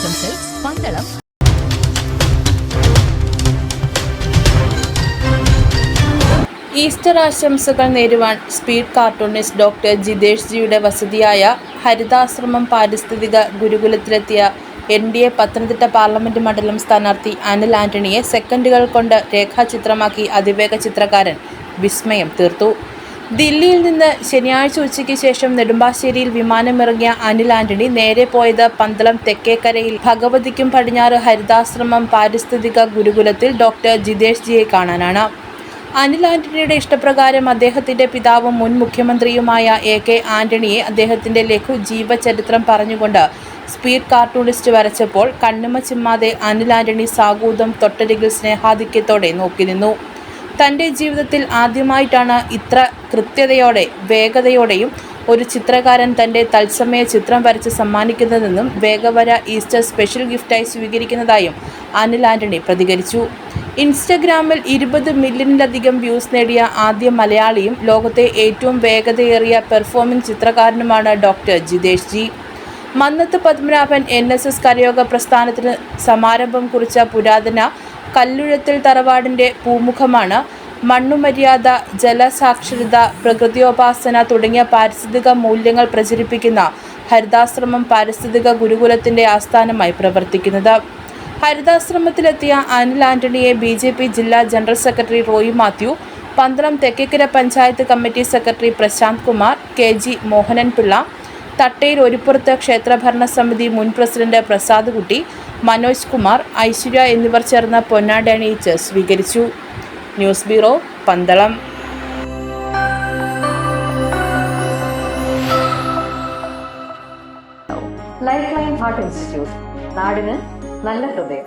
ആശംസകൾ പന്തളം ഈസ്റ്റർ ആശംസകൾ നേരുവാൻ സ്പീഡ് കാർട്ടൂണിസ്റ്റ് ഡോക്ടർ ജിതേഷ് ജിയുടെ വസതിയായ ഹരിതാശ്രമം പാരിസ്ഥിതിക ഗുരുകുലത്തിലെത്തിയ N D A Pathanamthitta parliament മണ്ഡലം സ്ഥാനാർത്ഥി അനിൽ ആന്റണിയെ സെക്കൻഡുകൾ കൊണ്ട് രേഖാചിത്രമാക്കി അതിവേഗ ചിത്രകാരൻ വിസ്മയം തീർത്തു. ദില്ലിയിൽ നിന്ന് ശനിയാഴ്ച ഉച്ചയ്ക്ക് ശേഷം നെടുമ്പാശ്ശേരിയിൽ വിമാനമിറങ്ങിയ അനിൽ ആന്റണി നേരെ പോയത് പന്തളം തെക്കേക്കരയിൽ. ഭഗവതിക്കും പടിഞ്ഞാറ് ഹരിതാശ്രമം പാരിസ്ഥിതിക ഗുരുകുലത്തിൽ ഡോക്ടർ ജിതേഷ് ജിയെ കാണാനാണ്. അനിൽ ആന്റണിയുടെ ഇഷ്ടപ്രകാരം അദ്ദേഹത്തിന്റെ പിതാവും മുൻ മുഖ്യമന്ത്രിയുമായ എ കെ ആന്റണിയെ അദ്ദേഹത്തിന്റെ ലഘു ജീവചരിത്രം പറഞ്ഞുകൊണ്ട് സ്പീഡ് കാർട്ടൂണിസ്റ്റ് വരച്ചപ്പോൾ കണ്ണുമ ചിമ്മാതെ അനിൽ ആന്റണി സാഗൂതം തൊട്ടരികിൽ സ്നേഹാധിക്യത്തോടെ നോക്കി നിന്നു തന്റെ ജീവിതത്തിൽ ആദ്യമായിട്ടാണ് ഇത്ര കൃത്യതയോടെ വേഗതയോടെയും ഒരു ചിത്രകാരൻ തന്റെ തത്സമയ ചിത്രം വരച്ച് സമ്മാനിക്കുന്നതെന്നും വേഗവര ഈസ്റ്റർ സ്പെഷ്യൽ ഗിഫ്റ്റായി സ്വീകരിക്കുന്നതായും അനിൽ ആന്റണി പ്രതികരിച്ചു. ഇൻസ്റ്റഗ്രാമിൽ ഇരുപത് മില്യണിലധികം വ്യൂസ് നേടിയ ആദ്യ മലയാളിയും ലോകത്തെ ഏറ്റവും വേഗതയേറിയ performing ചിത്രകാരനുമാണ് doctor Jitesh G Mannathu Padmanabhan N S S കരയോഗ പ്രസ്ഥാനത്തിന് സമാരംഭം കുറിച്ച പുരാതന കല്ലുഴത്തിൽ തറവാടിന്റെ പൂമുഖമാണ് മണ്ണുമര്യാദ ജലസാക്ഷരത പ്രകൃതിയോപാസന തുടങ്ങിയ പാരിസ്ഥിതിക മൂല്യങ്ങൾ പ്രചരിപ്പിക്കുന്ന ഹരിതാശ്രമം പാരിസ്ഥിതിക ഗുരുകുലത്തിന്റെ ആസ്ഥാനമായി പ്രവർത്തിക്കുന്നത്. ഹരിതാശ്രമത്തിലെത്തിയ അനിൽ ആന്റണിയെ ബി ജെ പി ജില്ലാ general secretary Roy Mathew Pandalam Thekkekkara panchayat committee secretary Prashanth Kumar K G Mohanan Pillai തട്ടയിൽ ഒരുപ്പുറത്ത് ക്ഷേത്രഭരണ സമിതി മുൻ പ്രസിഡന്റ് പ്രസാദ് കുട്ടി മനോജ് കുമാർ ഐശ്വര്യ എന്നിവർ ചേർന്ന് പൊന്നാടി അണിയിച്ച് സ്വീകരിച്ചു. News bureau Pandalam. Lifeline heart institute നാടിന് നല്ല ഹൃദയം.